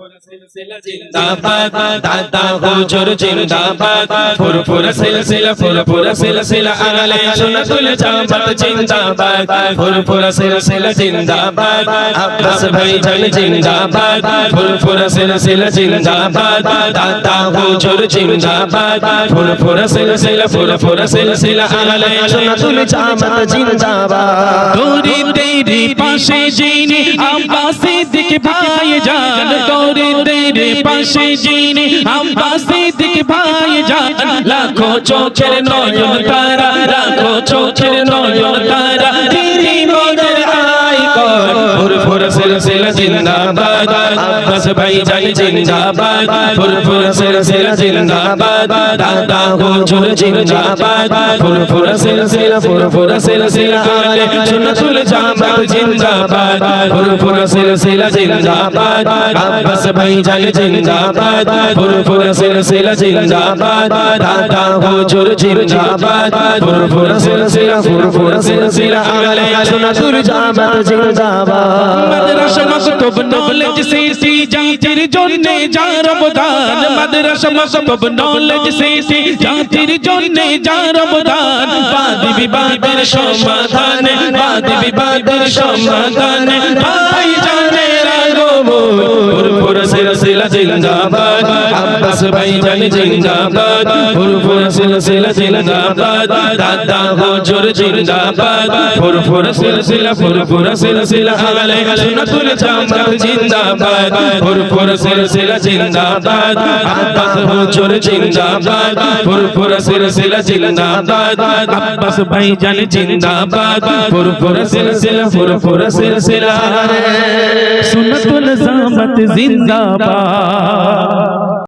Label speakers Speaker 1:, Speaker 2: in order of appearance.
Speaker 1: जिंदाबाद, दादा हुजूर जिंदाबाद। फुरफुर सिलसिला फुरफुर सिलसिला अगले सुनतुल जामत जिंदाबाद। फुरफुर सिलसिला, जिंदाबाद। अब्बास भाई जन जिंदाबाद। फुरफुर सिलसिला, जिंदाबाद। दादा हुजूर जिंदाबाद। फुरफुर सिलसिला फुरफुर सिलसिला अगले सुनतुल
Speaker 2: जामत जिंदाबाद।
Speaker 3: दूरी तेरी पाशे जीनी, अब्बास दिख भाई जान को তেরে পাশে যিনি আব্বাসে দিক ভাই জান লাখো চোখের নয়ন তারা, লাখো চোখের নয়ন তারা তিনি মনের আয়
Speaker 1: কর ফুরফুর সিলসিলা জিন্দাবাদ। बस भाई जय जिंदाबाद, फुरफुर सिलसिला जिंदाबाद दादा हो हुजूर जिंदाबाद, फुरफुर सिलसिला सिर सिलसिला आले, सुन जमात जिंदाबाद, फुरफुर सिलसिला जिंदाबाद बस भाई जय जिंदाबाद, फुरफुर सिलसिला जिंदाबाद दादा हो हुजूर जिंदाबाद, फुरफुर सिलसिला सिर सिलसिला आले, सुन
Speaker 2: जमात जिंदाबाद।
Speaker 3: মক্তব নলেজ সিসি জাতির জন্য যার অবদান মাদ্রাসা মক্তব নলেজ সিসি জাতির জন্য যার অবদান বাদ বিবাদের
Speaker 1: সমাধান, বাদ বিবাদের সমাধান। ভাই সিলসিলা জিন্দাবাদ, আব্বাস ভাইজান জিন্দাবাদ, ফুরফুর সিলসিলা জিন্দাবাদ, দাদা হুজুর জিন্দাবাদ, ফুরফুর সিলসিলা ফুরফুর সিলসিলা আলে সুন্নাতুল জামাত জিন্দাবাদ, ফুরফুর সিলসিলা জিন্দাবাদ, আব্বাস হুজুর জিন্দাবাদ, ফুরফুর সিলসিলা জিন্দাবাদ,
Speaker 3: আব্বাস ভাইজান জিন্দাবাদ,
Speaker 1: ফুরফুর সিলসিলা ফুরফুর সিলসিলা।
Speaker 3: নিয়ামতুল জামাত জিন্দাবাদ।